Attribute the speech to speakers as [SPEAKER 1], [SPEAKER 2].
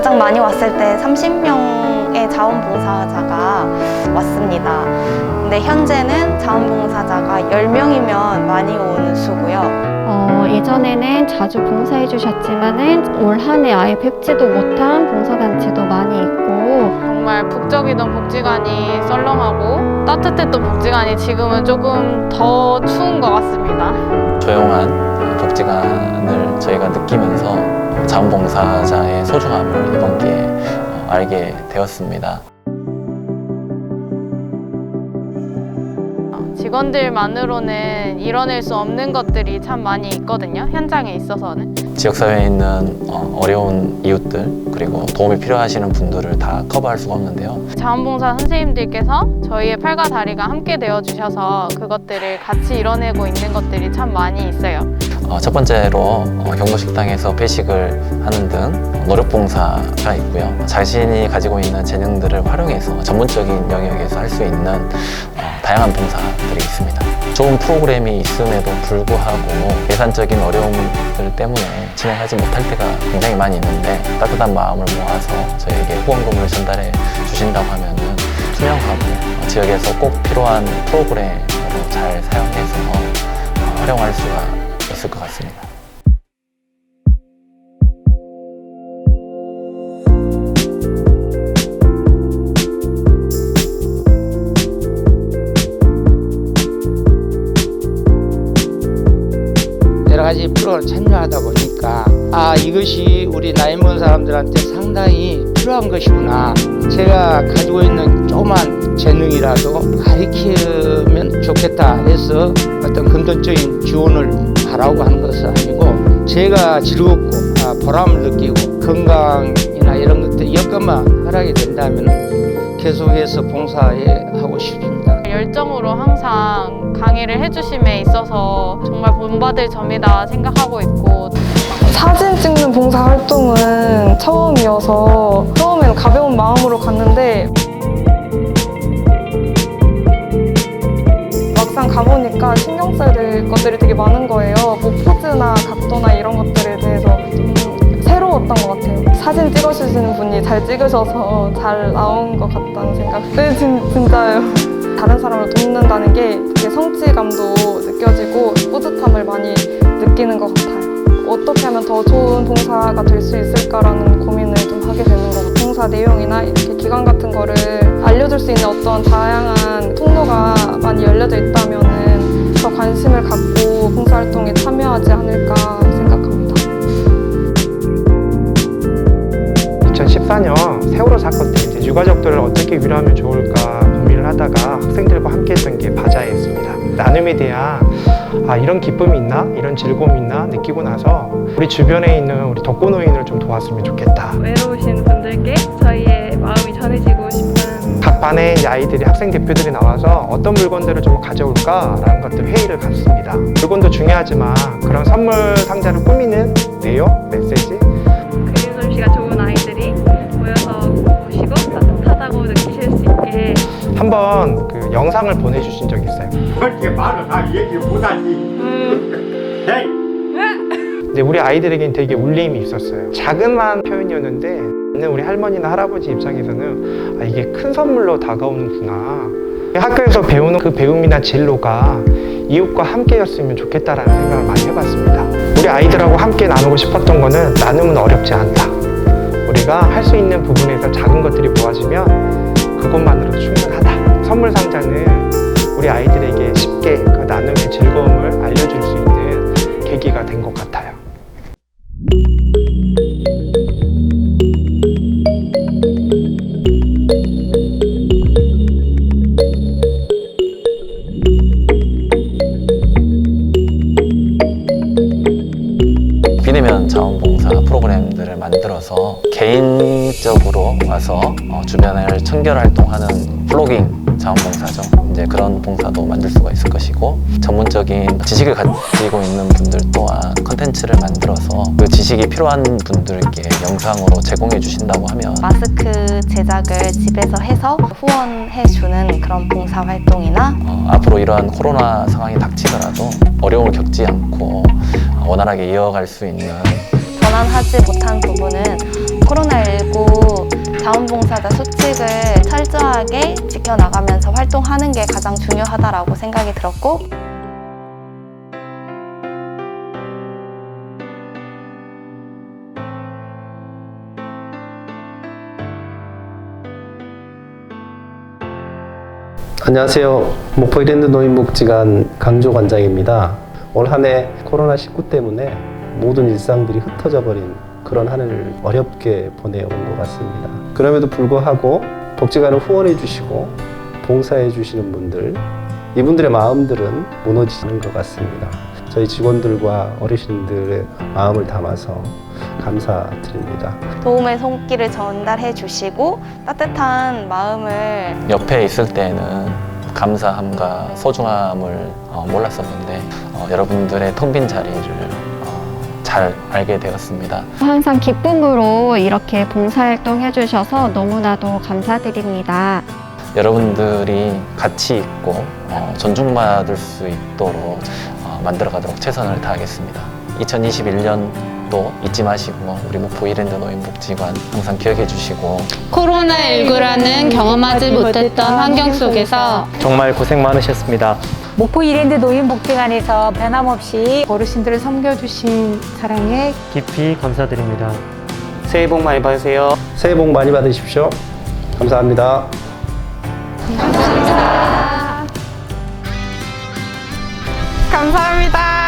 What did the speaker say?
[SPEAKER 1] 가장 많이 왔을 때 30명의 자원봉사자가 왔습니다. 근데 현재는 자원봉사자가 10명이면 많이 오는 수고요.
[SPEAKER 2] 어, 예전에는 자주 봉사해 주셨지만은 올 한 해 아예 뵙지도 못한 봉사단체도 많이 있고
[SPEAKER 3] 정말 북적이던 복지관이 썰렁하고 따뜻했던 복지관이 지금은 조금 더 추운 것 같습니다.
[SPEAKER 4] 조용한 복지관을 저희가 느끼면서 자원봉사자의 소중함을 이번 기회에 어, 알게 되었습니다.
[SPEAKER 3] 직원들만으로는 이뤄낼 수 없는 것들이 참 많이 있거든요. 현장에 있어서는.
[SPEAKER 4] 지역사회에 있는 어, 어려운 이웃들 그리고 도움이 필요하시는 분들을 다 커버할 수가 없는데요.
[SPEAKER 3] 자원봉사 선생님들께서 저희의 팔과 다리가 함께 되어 주셔서 그것들을 같이 이뤄내고 있는 것들이 참 많이 있어요.
[SPEAKER 4] 어, 첫 번째로 어, 경로식당에서 배식을 하는 등 노력봉사가 있고요. 자신이 가지고 있는 재능들을 활용해서 전문적인 영역에서 할 수 있는 어, 다양한 봉사들이 있습니다. 좋은 프로그램이 있음에도 불구하고 예산적인 어려움들 때문에 진행하지 못할 때가 굉장히 많이 있는데 따뜻한 마음을 모아서 저에게 후원금을 전달해 주신다고 하면은 투명하고 어, 지역에서 꼭 필요한 프로그램으로 잘 사용해서 어, 활용할 수가 있을 것 같습니다.
[SPEAKER 5] 여러 가지 프로그램 참여하다 보니까 아 이것이 우리 나이 먹은 사람들한테 상당히 필요한 것이구나 제가 가지고 있는 조그만 재능이라도 가르치면 좋겠다 해서 어떤 금전적인 지원을 바라고 하는 것은 아니고 제가 즐겁고 아, 보람을 느끼고 건강이나 이런 것들 여건만 허락이 된다면 계속해서 봉사에 하고 싶습니다.
[SPEAKER 3] 열정으로 항상 강의를 해주심에 있어서 정말 본받을 점이다 생각하고 있고
[SPEAKER 6] 사진 찍는 봉사 활동은 처음이어서 처음엔 가벼운 마음으로 갔는데 막상 가보니까 신경 써야 될 것들이 되게 많은 거예요. 뭐 포즈나 각도나 이런 것들에 대해서 좀 새로웠던 것 같아요. 사진 찍어주시는 분이 잘 찍으셔서 잘 나온 것 같다는 생각. 네, 진, 진짜요. 다른 사람을 돕는다는 게 되게 성취감도 느껴지고 뿌듯함을 많이 느끼는 것 같아요. 어떻게 하면 더 좋은 봉사가 될 수 있을까라는 고민을 좀 하게 되는 것 같아요. 봉사 내용이나 이렇게 기관 같은 거를 알려줄 수 있는 어떤 다양한 통로가 많이 열려져 있다면은 더 관심을 갖고 봉사활동에 참여하지 않을까 생각합니다.
[SPEAKER 7] 2014년 세월호 사건 때 이제 유가족들을 어떻게 위로하면 좋을까 고민을 하다가 학생들과 함께 했던 게 바자회였습니다. 나눔에 대한 아, 이런 기쁨이 있나? 이런 즐거움이 있나? 느끼고 나서 우리 주변에 있는 우리 독거노인을 좀 도왔으면 좋겠다.
[SPEAKER 6] 외로우신 분들께 저희의 마음이 전해지고 싶은
[SPEAKER 7] 각 반의 이제 아이들이 학생 대표들이 나와서 어떤 물건들을 좀 가져올까라는 것들 회의를 갖습니다. 물건도 중요하지만 그런 선물 상자를 꾸미는 내용, 메시지
[SPEAKER 6] 그림 솜씨가 좋은 아이들이 모여서 보시고 따뜻하다고 느끼실 수 있게
[SPEAKER 7] 한번 그 영상을 보내주신 적이 있어요.
[SPEAKER 8] 그렇게 말을 다 얘기 못하니. 에이,
[SPEAKER 7] 근데 우리 아이들에겐 되게 울림이 있었어요. 자그마한 표현이었는데 우리 할머니나 할아버지 입장에서는 아, 이게 큰 선물로 다가오는구나. 학교에서 배우는 그 배움이나 진로가 이웃과 함께였으면 좋겠다라는 생각을 많이 해봤습니다. 우리 아이들하고 함께 나누고 싶었던 거는 나눔은 어렵지 않다. 우리가 할 수 있는 부분에서 작은 것들이 모아지면 그것만으로 충분하다. 선물 상자는 우리 아이들에게 쉽게 그 나눔의 즐거움을 알려줄 수 있는 계기가 된 것 같아요.
[SPEAKER 4] 만들어서 개인적으로 와서 어, 주변을 청결 활동하는 플로깅 자원봉사죠. 이제 그런 봉사도 만들 수가 있을 것이고 전문적인 지식을 가지고 있는 분들 또한 컨텐츠를 만들어서 그 지식이 필요한 분들께 영상으로 제공해 주신다고 하면
[SPEAKER 1] 마스크 제작을 집에서 해서 후원해 주는 그런 봉사 활동이나
[SPEAKER 4] 어, 앞으로 이러한 코로나 상황이 닥치더라도 어려움을 겪지 않고 어, 원활하게 이어갈 수 있는
[SPEAKER 1] 전환하지 못한 부분은 코로나19 자원봉사자 수칙을 철저하게 지켜나가면서 활동하는 게 가장 중요하다라고 생각이 들었고
[SPEAKER 9] 안녕하세요. 목포 이랜드 노인복지관 강조 관장입니다. 올 한 해 코로나19 때문에 모든 일상들이 흩어져 버린 그런 한 해를 어렵게 보내온 것 같습니다. 그럼에도 불구하고 복지관을 후원해 주시고 봉사해 주시는 분들, 이분들의 마음들은 무너지는 것 같습니다. 저희 직원들과 어르신들의 마음을 담아서 감사드립니다.
[SPEAKER 1] 도움의 손길을 전달해 주시고 따뜻한 마음을
[SPEAKER 4] 옆에 있을 때는 감사함과 소중함을 어, 몰랐었는데 어, 여러분들의 텅 빈 자리를 어, 잘 알게 되었습니다.
[SPEAKER 2] 항상 기쁨으로 이렇게 봉사활동 해주셔서 너무나도 감사드립니다.
[SPEAKER 4] 여러분들이 가치 있고 어, 존중받을 수 있도록 어, 만들어가도록 최선을 다하겠습니다. 2021년도 잊지 마시고 우리 목포 이랜드 노인복지관 항상 기억해 주시고
[SPEAKER 3] 코로나19라는 경험하지 못했던 환경 속에서
[SPEAKER 10] 정말 고생 많으셨습니다.
[SPEAKER 11] 목포 이랜드 노인복지관에서 변함없이 어르신들을 섬겨주신 사랑에
[SPEAKER 10] 깊이 감사드립니다. 새해 복 많이 받으세요.
[SPEAKER 9] 새해 복 많이 받으십시오. 감사합니다.
[SPEAKER 6] 감사합니다.